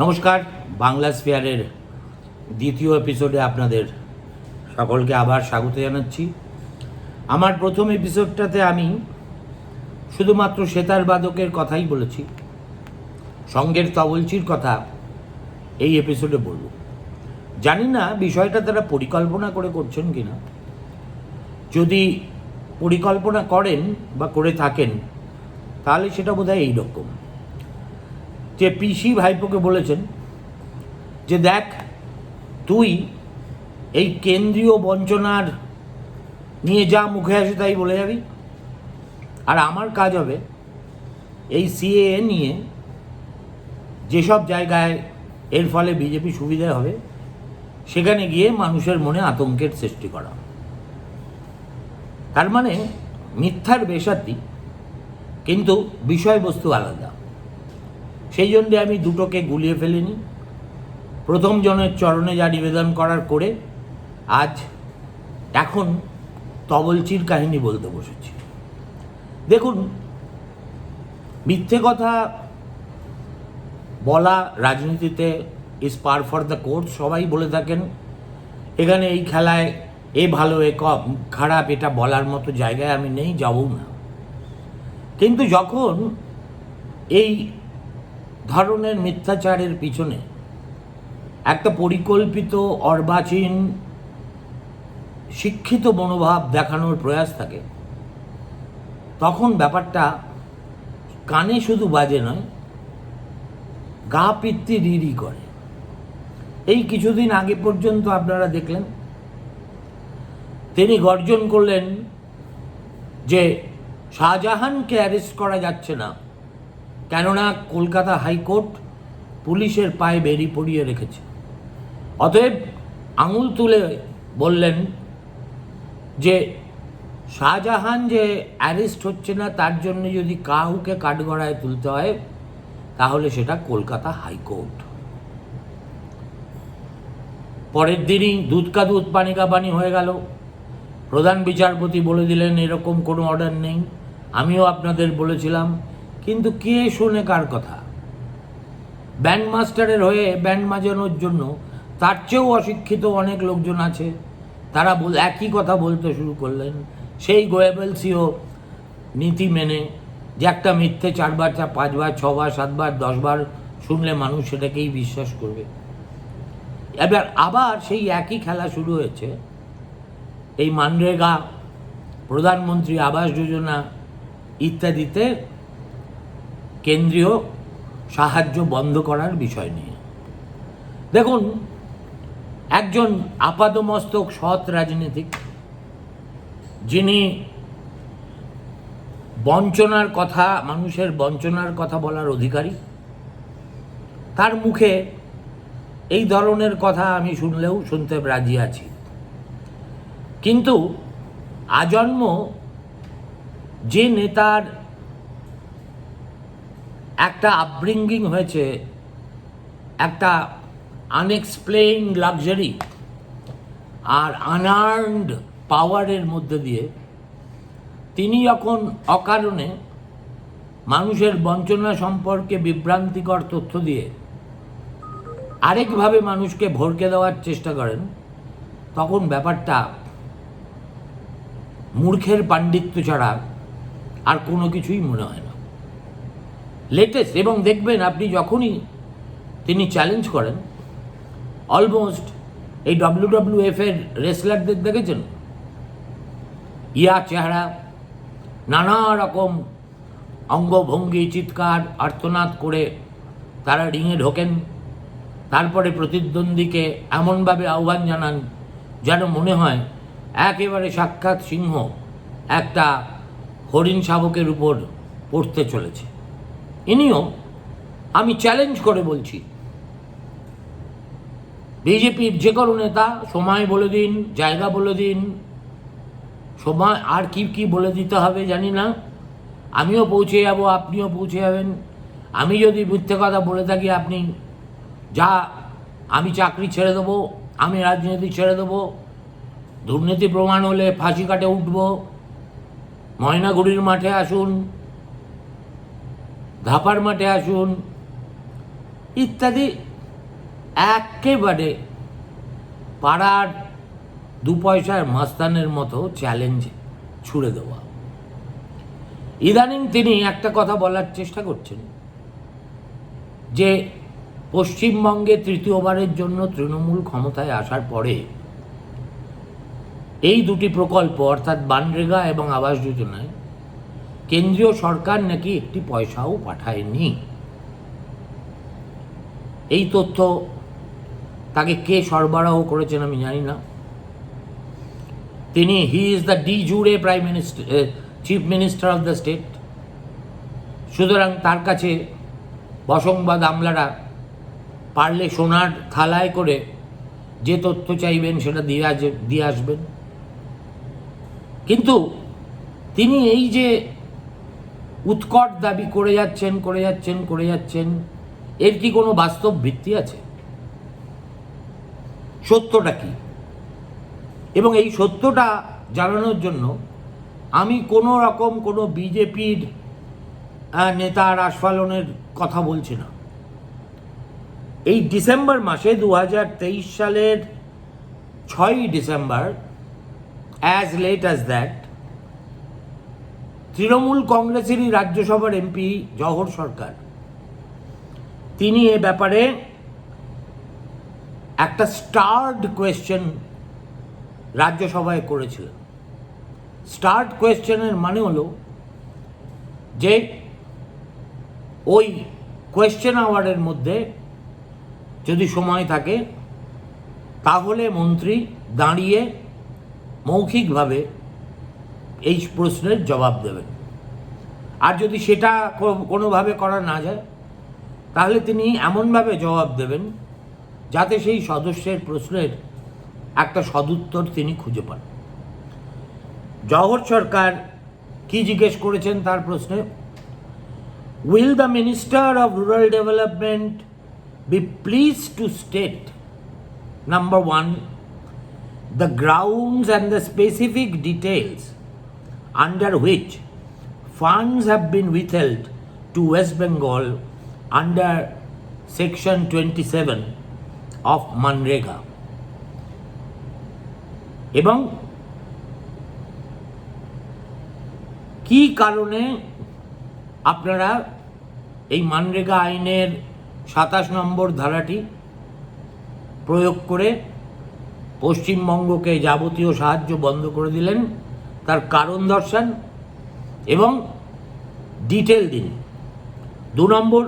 নমস্কার, বাংলা স্পেয়ারের দ্বিতীয় এপিসোডে আপনাদের সকলকে আবার স্বাগত জানাচ্ছি। আমার প্রথম এপিসোডটাতে আমি শুধুমাত্র সেতার বাদকের কথাই বলেছি, সঙ্গের তবলচির কথা এই এপিসোডে বলব। জানি না বিষয়টা তারা পরিকল্পনা করে করছেন কি না যদি পরিকল্পনা করেন বা করে থাকেন, তাহলে সেটা বোধহয় এইরকম। যে পিসি ভাইপোকে বলেছেন যে দেখ, তুই এই কেন্দ্রীয় বঞ্চনার নিয়ে যা মুখে আসে তাই বলে যাবি। আর আমার কাজ হবে এই সিএএ নিয়ে যেসব জায়গায় এর ফলে বিজেপি সুবিধা হবে, সেখানে গিয়ে মানুষের মনে আতঙ্কের সৃষ্টি করা। তার মানে মিথ্যার বেসাতি কিন্তু বিষয়বস্তু আলাদা। সেই জন্যে আমি দুটোকে গুলিয়ে ফেলিনি। প্রথম জনের চরণে যা নিবেদন করার করে আজ এখন তবলচির কাহিনী বলতে বসেছি। দেখুন, মিথ্যে কথা বলা রাজনীতিতে is par for the course সবাই বলে থাকেন। এখানে এই খেলায় এ ভালো, এ কম, খারাপ, এটা বলার মতো জায়গায় আমি নেই যাবও না। কিন্তু যখন এই ধরনের মিথ্যাচারের পিছনে একটা পরিকল্পিত, অর্বাচীন, শিক্ষিত মনোভাব দেখানোর প্রয়াস থাকে। তখন ব্যাপারটা কানে শুধু বাজে নয়, গা পিত্তি রিরি করে। এই কিছুদিন আগে পর্যন্ত আপনারা দেখলেন, তিনি গর্জন করলেন যে শাহজাহানকে অ্যারেস্ট করা যাচ্ছে না। কেননা কলকাতা হাইকোর্ট পুলিশের পায়ে বেরি পড়িয়ে রেখেছে। অতএব আঙুল তুলে বললেন যে, শাহজাহান যে অ্যারেস্ট হচ্ছে না, তার জন্য যদি কাহুকে কাঠগড়ায় তুলতে হয়, তাহলে সেটা কলকাতা হাইকোর্ট। পরের দিনই দুধ কা দুধ পানি পানি হয়ে গেল। প্রধান বিচারপতি বলে দিলেন, এরকম কোনো অর্ডার নেই। আমিও আপনাদের বলেছিলাম কিন্তু কে শোনে কার কথা? ব্যান্ড মাস্টারের হয়ে ব্যান্ড বাজানোর জন্য তার চেয়েও অশিক্ষিত অনেক লোকজন আছে। তারা একই কথা বলতে শুরু করলেন। সেই গোয়েবেলসিও নীতি মেনে যে একটা মিথ্যে চারবার চা, পাঁচবার, ছবার, সাতবার, দশবার শুনলে মানুষ সেটাকেই বিশ্বাস করবে। এবার আবার সেই একই খেলা শুরু হয়েছে। এই মানরেগা, প্রধানমন্ত্রী আবাস যোজনা ইত্যাদিতে কেন্দ্রীয় সাহায্য বন্ধ করার বিষয় নিয়ে। দেখুন, একজন আপাদমস্তক সৎ রাজনীতিক, যিনি বঞ্চনার কথা, মানুষের বঞ্চনার কথা বলার অধিকারী, তার মুখে এই ধরনের কথা আমি শুনলেও শুনতে রাজি আছি। কিন্তু আজন্ম যে নেতার একটা আপব্রিঙ্গিং হয়েছে, একটা আনএক্সপ্লেইন লাক্সারি আর আনআর্নড পাওয়ারের মধ্যে দিয়ে তিনি যখন অকারণে মানুষের বঞ্চনা সম্পর্কে বিভ্রান্তিকর তথ্য দিয়ে আরেকভাবে মানুষকে ভরকে দেওয়ার চেষ্টা করেন, তখন ব্যাপারটা মূর্খের পাণ্ডিত্য ছাড়া আর কোনো কিছুই মনে হয় না। লেটেস্ট এবং দেখবেন আপনি যখনই তিনি চ্যালেঞ্জ করেন অলমোস্ট এই ডব্লিউ ডব্লিউ এফ এর রেসলারদের দেখেছেন? ইয়া চেহারা, নানা রকম অঙ্গভঙ্গি, চিৎকার, আর্তনাদ করে তারা রিংয়ে ঢোকেন। তারপরে প্রতিদ্বন্দ্বীকে এমনভাবে আহ্বান জানান যেন মনে হয় একেবারে সাক্ষাৎ সিংহ একটা হরিণ শাবকের উপর পড়তে চলেছে। ইনিও আমি চ্যালেঞ্জ করে বলছি। বিজেপির যে কোনো নেতা সময় বলে দিন, জায়গা বলে দিন সময় আর কি কি বলে দিতে হবে জানি না। আমিও পৌঁছে যাব, আপনিও পৌঁছে যাবেন। আমি যদি মিথ্যে কথা বলে থাকি, আপনি যা আমি চাকরি ছেড়ে দেবো, আমি রাজনীতি ছেড়ে দেবো, দুর্নীতি প্রমাণ হলে ফাঁসি কাটে উঠব, ময়নাগুড়ির মাঠে আসুন ধাপার মাঠে আসুন। ইত্যাদি। একেবারে পাড়ার দু পয়সার মাস্তানের মতো চ্যালেঞ্জ ছুড়ে দেওয়া। ইদানিং তিনি একটা কথা বলার চেষ্টা করছেন। যে পশ্চিমবঙ্গে তৃতীয়বারের জন্য তৃণমূল ক্ষমতায় আসার পরে এই দুটি প্রকল্প অর্থাৎ বানরেগা এবং আবাস যোজনায় কেন্দ্রীয় সরকার নাকি একটি পয়সাও পাঠায়নি। এই তথ্য তাকে কে সরবরাহ করেছেন আমি জানি না। তিনি he is the de jure prime minister chief minister of the state সুতরাং তার কাছে বসংবাদ আমলারা পারলে সোনার থালায় করে যে তথ্য চাইবেন সেটা দিয়ে দিয়ে আসবেন। কিন্তু তিনি এই যে উৎকট দাবি করে যাচ্ছেন করে যাচ্ছেন করে যাচ্ছেন। এর কি কোনো বাস্তব ভিত্তি আছে? সত্যটা কি? এবং এই সত্যটা জানানোর জন্য আমি কোনো রকম কোনো বিজেপির নেতার আস্ফালনের কথা বলছি না। এই ডিসেম্বর মাসে দু হাজার তেইশ সালের ছয়ই December as late as that Trinamool কংগ্রেসেরই রাজ্যসভার এমপি জহর সরকার। তিনি এ ব্যাপারে একটা স্টার্ড কোয়েশ্চেন রাজ্যসভায় করেছিলেন। স্টার্ট কোয়েশ্চেনের মানে হলো যে ওই কোয়েশ্চেন আওয়ারের মধ্যে যদি সময় থাকে, তাহলে মন্ত্রী দাঁড়িয়ে মৌখিকভাবে এই প্রশ্নের জবাব দেবেন। আর যদি সেটা কোনোভাবে করা না যায়, তাহলে তিনি এমনভাবে জবাব দেবেন যাতে সেই সদস্যের প্রশ্নের একটা সদুত্তর তিনি খুঁজে পান। জহর সরকার কি জিজ্ঞেস করেছেন তার প্রশ্নে? Will the minister of rural development be please to state number one the grounds and the specific details under which funds have been withheld to West Bengal under section 27 of Manrega. এবং কি কারণে আপনারা এই মানরেগা আইনের সাতাশ নম্বর ধারাটি প্রয়োগ করে পশ্চিমবঙ্গকে যাবতীয় সাহায্য বন্ধ করে দিলেন তার কারণ দর্শান এবং ডিটেল দিন। দু নম্বর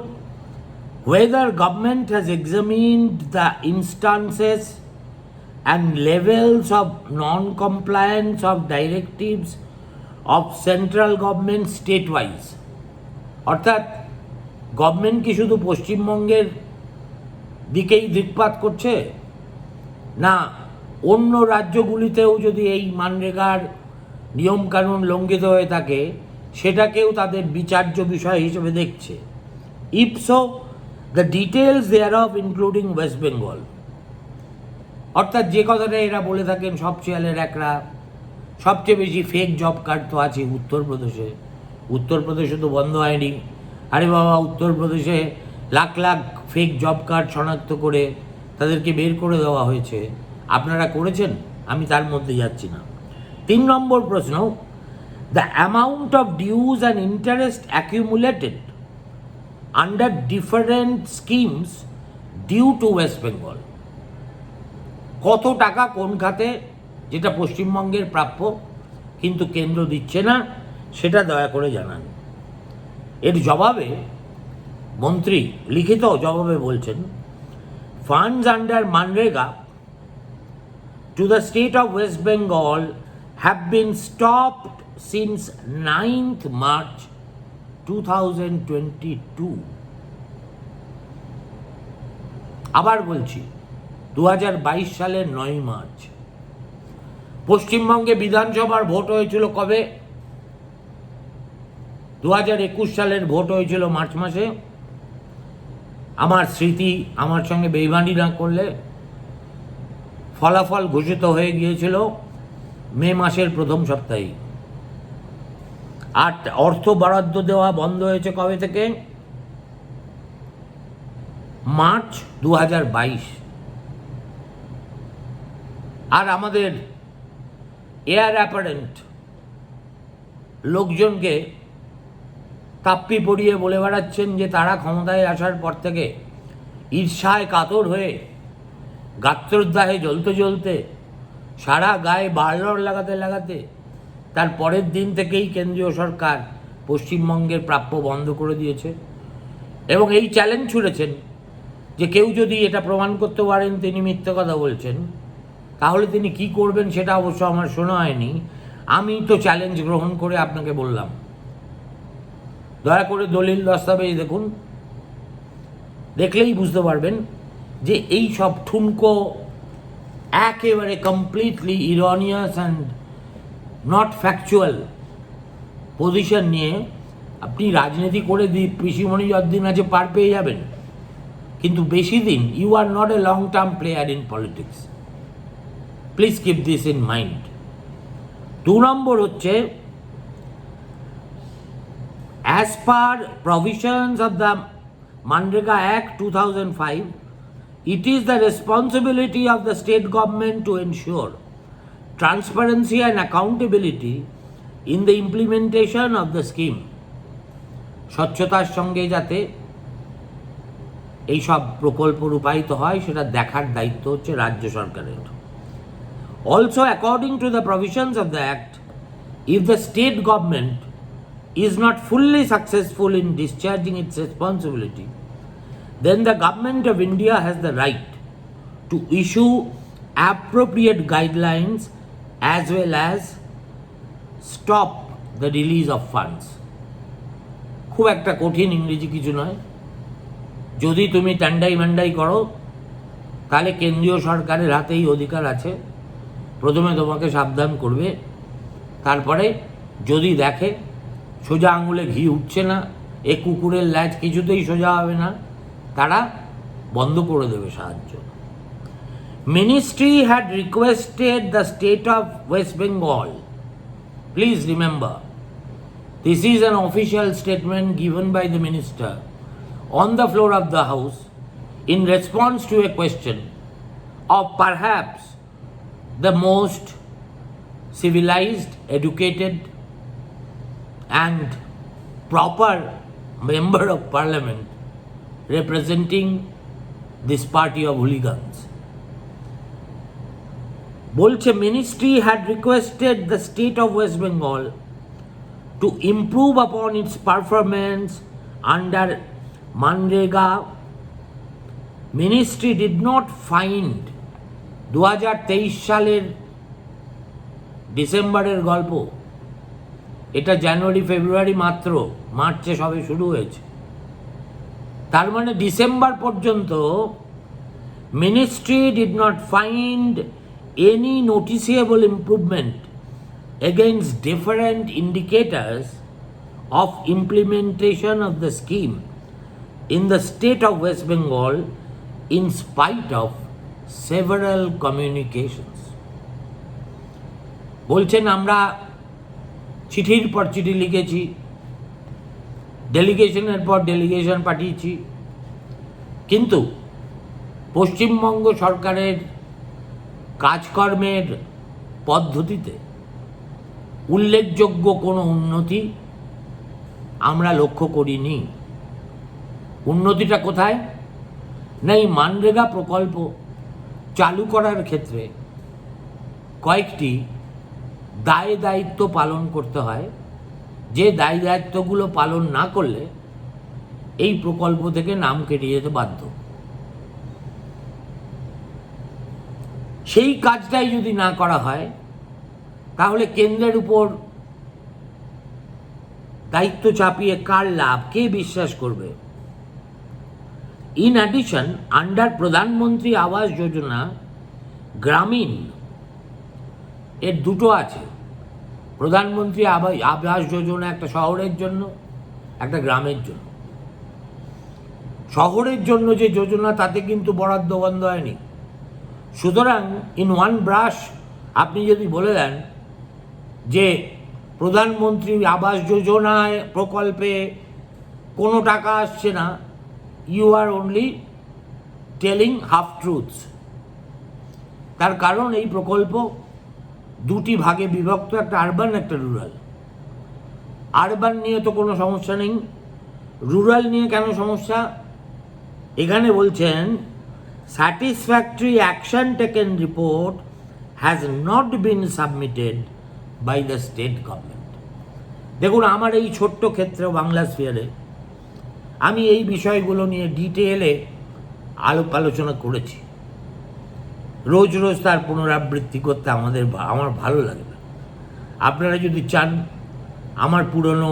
whether government has examined the instances and levels of non compliance of directives of central government state wise অর্থাৎ গভর্নমেন্ট কি শুধু পশ্চিমবঙ্গের দিকেই দৃকপাত করছে? না, অন্য রাজ্যগুলিতেও যদি এই মানরেগার নিয়মকানুন লঙ্ঘিত হয়ে থাকে, সেটাকেও তাদের বিচার্য বিষয় হিসেবে দেখছে। If so the details thereof including West Bengal অর্থাৎ যে কথাটা এরা বলে থাকেন, সব চেয়ালের একরা, সবচেয়ে বেশি ফেক জব কার্ড তো আছে উত্তরপ্রদেশে। উত্তরপ্রদেশে তো বন্ধ হয়নি। আরে বাবা, উত্তরপ্রদেশে lakh lakh fake job card শনাক্ত করে তাদেরকে বের করে দেওয়া হয়েছে। আপনারা করেছেন? আমি তার মধ্যে যাচ্ছি না। তিন নম্বর প্রশ্ন the amount of dues and interest accumulated under different schemes due to West Bengal কত টাকা কোন খাতে, যেটা পশ্চিমবঙ্গের প্রাপ্য, কিন্তু কেন্দ্র দিচ্ছে না, সেটা দয়া করে জানান। এর জবাবে মন্ত্রী লিখিত জবাবে বলছেন funds under MNREGA to the state of West Bengal since ninth March two thousand twenty two আবার বলছি দু সালের নয় মার্চ। পশ্চিমবঙ্গে বিধানসভার ভোট হয়েছিল কবে? দু একুশ সালের ভোট হয়েছিল মার্চ মাসে। আমার স্মৃতি আমার সঙ্গে বেইমানি না করলে ফলাফল ঘোষিত হয়ে গিয়েছিল। মে মাসের প্রথম সপ্তাহে আর অর্থ বরাদ্দ দেওয়া বন্ধ হয়েছে কবে থেকে? মার্চ দু আর আমাদের এয়ার অ্যাপারেন্ট লোকজনকে তাপ্পি পড়িয়ে বলে বেড়াচ্ছেন যে তারা ক্ষমতায় আসার পর থেকে ঈর্ষায় কাতর হয়ে গাত্রদাহে জ্বলতে জ্বলতে সারা গায়ে বারলর লাগাতে লাগাতে তার পরের দিন থেকেই কেন্দ্রীয় সরকার পশ্চিমবঙ্গের প্রাপ্য বন্ধ করে দিয়েছে এবং এই চ্যালেঞ্জ ছুড়েছেন যে কেউ যদি এটা প্রমাণ করতে পারেন তিনি মিথ্যে কথা বলছেন, তাহলে তিনি কি করবেন সেটা অবশ্য আমার শোনা হয়নি। আমি তো চ্যালেঞ্জ গ্রহণ করে আপনাকে বললাম। দয়া করে দলিল দস্তাবেজ দেখুন। দেখলেই বুঝতে পারবেন যে এই সব ঠুনকো একেবারে completely erroneous and not factual position নিয়ে আপনি রাজনীতি করে দি পিসিমণি যতদিন আছে পার পেয়ে যাবেন। কিন্তু বেশি দিন you are not a long term player in politics please keep this in mind দু নম্বর হচ্ছে as per the of the two thousand 2005, it is the responsibility of the state government to ensure transparency and accountability in the implementation of the scheme. স্বচ্ছতার সঙ্গে যাতে এই সব প্রকল্প রূপায়িত হয় সেটা দেখার দায়িত্ব হচ্ছে রাজ্য সরকারের also according to the provisions of the act if the state government is not fully successful in discharging its responsibility, then the government of India has the right to issue appropriate guidelines as well as stop the release of funds. খুব একটা কঠিন ইংরেজি কিছু নয়। যদি তুমি টান্ডাই মান্ডাই করো, তাহলে কেন্দ্রীয় সরকারের হাতেই অধিকার আছে। প্রথমে তোমাকে সাবধান করবে। তারপরে যদি দেখে সোজা আঙুলে ঘি উঠছে না, এ কুকুরের ল্যাজ কিছুতেই সোজা হবে না। তারা বন্ধ করে দেবে সাহায্য। Ministry had requested the state of West Bengal please remember this is an official statement given by the minister on the floor of the house in response to a question of perhaps the most civilized, educated, and proper member of parliament representing this party of hooligans. বলছে ministry had requested the state of West Bengal to improve upon its performance under MNREGA ministry did not find দু হাজার তেইশ সালের ডিসেম্বরের গল্প। এটা জানুয়ারি, ফেব্রুয়ারি মাত্র, মার্চে সবে শুরু হয়েছে। তার মানে ডিসেম্বর পর্যন্ত ministry did not find any noticeable improvement against different indicators of implementation of the scheme in the state of West Bengal in spite of several communications বলছেন, আমরা চিঠির পর চিঠি লিখেছি। ডেলিগেশনের পর ডেলিগেশন পাঠিয়েছি। কিন্তু পশ্চিমবঙ্গ সরকারের কাজকর্মের পদ্ধতিতে উল্লেখযোগ্য কোনো উন্নতি আমরা লক্ষ্য করিনি। উন্নতিটা কোথায়? না এই মানরেগা প্রকল্প চালু করার ক্ষেত্রে কয়েকটি দায় দায়িত্ব পালন করতে হয়। যে দায় দায়িত্বগুলো পালন না করলে এই প্রকল্প থেকে নাম কেটে যেতে বাধ্য। সেই কাজটাই যদি না করা হয়, তাহলে কেন্দ্রের উপর দায়িত্ব চাপিয়ে কার লাভ? কে বিশ্বাস করবে? ইন অ্যাডিশন, আন্ডার প্রধানমন্ত্রী আবাস যোজনা গ্রামীণ, এর দুটো আছে। প্রধানমন্ত্রী আবা- আবাস যোজনা একটা শহরের জন্য, একটা গ্রামের জন্য। শহরের জন্য যে যোজনা, তাতে কিন্তু বরাদ্দ বন্ধ হয়নি। সুতরাং ইন ওয়ান ব্রাশ আপনি যদি বলে দেন যে প্রধানমন্ত্রী আবাস যোজনায় প্রকল্পে কোনো টাকা আসছে না you are only telling half truths তার কারণ এই প্রকল্প দুটি ভাগে বিভক্ত, একটা আরবান একটা রুরাল আরবান নিয়ে তো কোনো সমস্যা নেই। রুরাল নিয়ে কেন সমস্যা? এখানে বলছেন satisfactory action taken report has not been submitted by the state government দেখুন, আমার এই ছোট্ট ক্ষেত্র বাংলা স্পিয়ারে আমি এই বিষয়গুলো নিয়ে ডিটেলে আলোপ আলোচনা করেছি। রোজ রোজ তার পুনরাবৃত্তি করতে আমাদের আমার ভালো লাগে না। আপনারা যদি চান, আমার পুরনো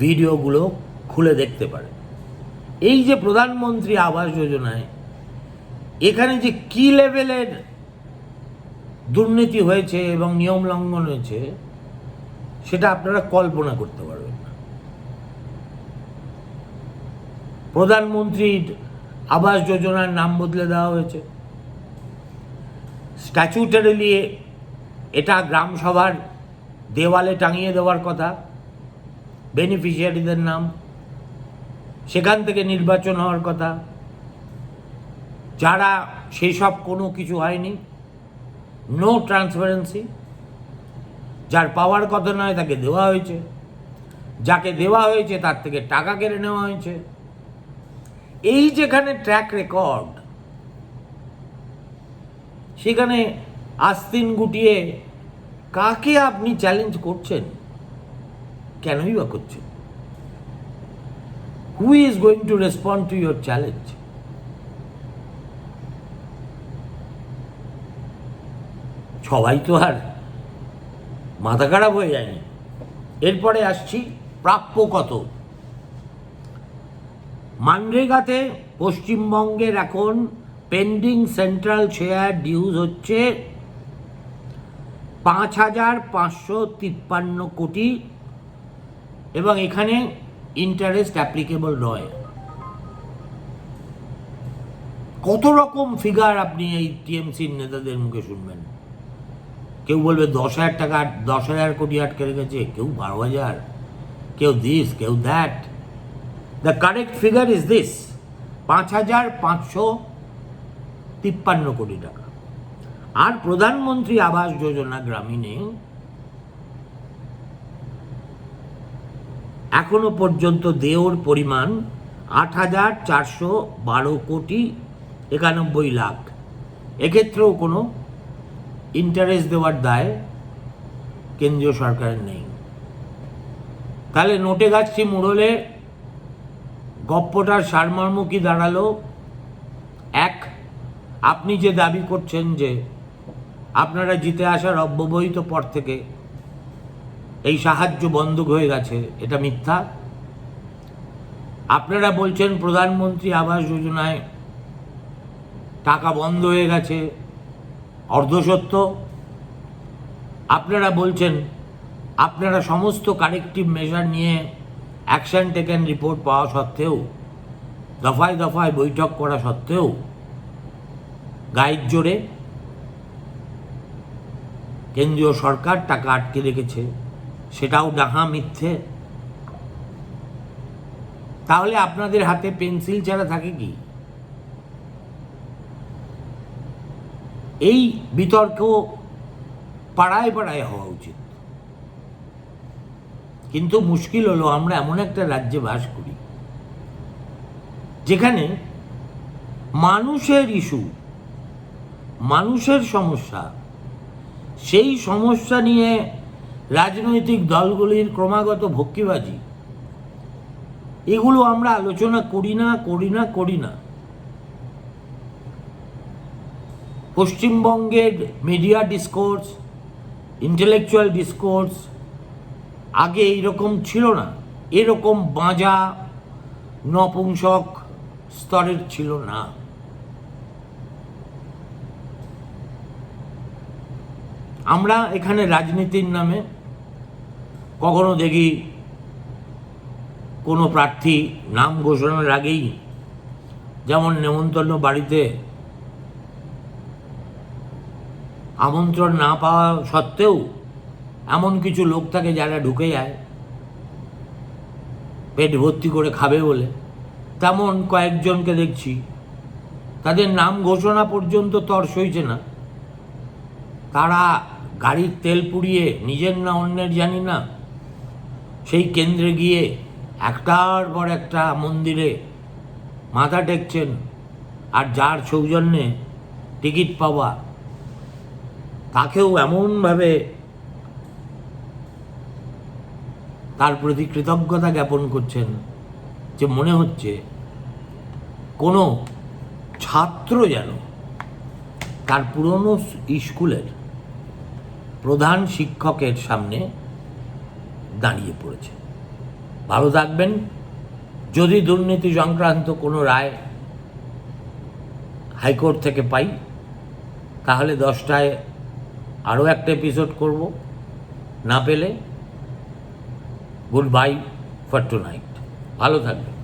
ভিডিওগুলো খুলে দেখতে পারেন। এই যে প্রধানমন্ত্রী আবাস যোজনায়, এখানে যে কি লেভেলের দুর্নীতি হয়েছে এবং নিয়ম লঙ্ঘন হয়েছে, সেটা আপনারা কল্পনা করতে পারবেন না। প্রধানমন্ত্রীর আবাস যোজনার নাম বদলে দেওয়া হয়েছে। স্ট্যাচুটারিলি এটা গ্রাম সভার দেওয়ালে টাঙিয়ে দেওয়ার কথা, বেনিফিশিয়ারিদের নাম, সেখান থেকে নির্বাচন হওয়ার কথা, যারা সেই সব কোনো কিছু হয়নি নো ট্রান্সপারেন্সি যার পাওয়ার কথা নয় তাকে দেওয়া হয়েছে, যাকে দেওয়া হয়েছে তার থেকে টাকা কেড়ে নেওয়া হয়েছে। এই যেখানে ট্র্যাক রেকর্ড সেখানে আস্তিন গুটিয়ে কাকে আপনি চ্যালেঞ্জ করছেন? কেনই বা করছেন? Who is going to respond to your challenge সবাই তো আর মাথা খারাপ হয়ে যায়নি। এরপরে আসছি প্রাপ্য কত? মানরেগাতে পশ্চিমবঙ্গের এখন পেন্ডিং সেন্ট্রাল শেয়ার ডিউজ হচ্ছে পাঁচ হাজার পাঁচশো তিপ্পান্ন কোটি এবং এখানে ইন্টারেস্ট অ্যাপ্লিকেবল নয়। কত রকম ফিগার আপনি এই টিএমসির নেতাদের মুখে শুনবেন? কেউ বলবে দশ হাজার টাকা, দশ হাজার কোটি আটকে রেখেছে, কেউ বারো হাজার, কেউ দিস কেউ that the correct figure is this পাঁচ হাজার পাঁচশো তিপ্পান্ন কোটি টাকা। আর প্রধানমন্ত্রী আবাস যোজনা গ্রামীণে এখনও পর্যন্ত দেওর পরিমাণ আট হাজার চারশো বারো কোটি একানব্বই লাখ। এক্ষেত্রেও কোনো ইন্টারেস্ট দেওয়ার দায় কেন্দ্রীয় সরকারের নেই। তাহলে নোটে গাছটি মুড়লে গপ্পটার সারমর্ম কি দাঁড়াল? আপনি যে দাবি করছেন যে আপনারা জিতে আসার অব্যবহিত পর থেকে এই সাহায্য বন্ধ হয়ে গেছে, এটা মিথ্যা? আপনারা বলছেন প্রধানমন্ত্রী আবাস যোজনায় টাকা বন্ধ হয়ে গেছে অর্ধসত্য আপনারা বলছেন আপনারা সমস্ত কারেক্টিভ মেজার নিয়ে অ্যাকশন টেকেন রিপোর্ট পাওয়া সত্ত্বেও, দফায় দফায় বৈঠক করা সত্ত্বেও গায়ের জোরে কেন্দ্রীয় সরকার টাকা আটকে রেখেছে, সেটাও ডাহা মিথ্যে। তাহলে আপনাদের হাতে পেন্সিল ছাড়া থাকে কি? এই বিতর্ক পাড়ায় পাড়ায় হওয়া উচিত। কিন্তু মুশকিল হলো আমরা এমন একটা রাজ্যে বাস করি, যেখানে মানুষের ইস্যু মানুষের সমস্যা। সেই সমস্যা নিয়ে রাজনৈতিক দলগুলির ক্রমাগত ভক্কিবাজি এগুলো আমরা আলোচনা করি না করি না করি না। পশ্চিমবঙ্গের মিডিয়া ডিসকোর্স, ইন্টেলেকচুয়াল ডিসকোর্স আগে এইরকম ছিল না। এরকম বাঁজা নপুংসক স্তরের ছিল না। আমরা এখানে রাজনীতির নামে কখনো দেখি কোনো প্রার্থী নাম ঘোষণার আগেই যেমন নেমন্তন্ন বাড়িতে আমন্ত্রণ না পাওয়া সত্ত্বেও এমন কিছু লোক থাকে যারা ঢুকে যায়, পেট ভর্তি করে খাবে বলে। তেমন কয়েকজনকে দেখছি। তাদের নাম ঘোষণা পর্যন্ত তর সইছে না। তারা গাড়ির তেল পুড়িয়ে নিজের না অন্যের জানি না। সেই কেন্দ্রে গিয়ে একটার পর একটা মন্দিরে মাথা টেকছেন আর যার সৌজন্যে টিকিট পাওয়া। তাকেও এমনভাবে তার প্রতি কৃতজ্ঞতা জ্ঞাপন করছেন যে মনে হচ্ছে কোনো ছাত্র যেন তার পুরনো স্কুলের প্রধান শিক্ষকের সামনে দাঁড়িয়ে পড়েছে। ভালো থাকবেন। যদি দুর্নীতি সংক্রান্ত কোনো রায় হাইকোর্ট থেকে পাই, তাহলে দশটায় আরও একটা এপিসোড করব। না পেলে good bye for tonight ভালো থাকবেন।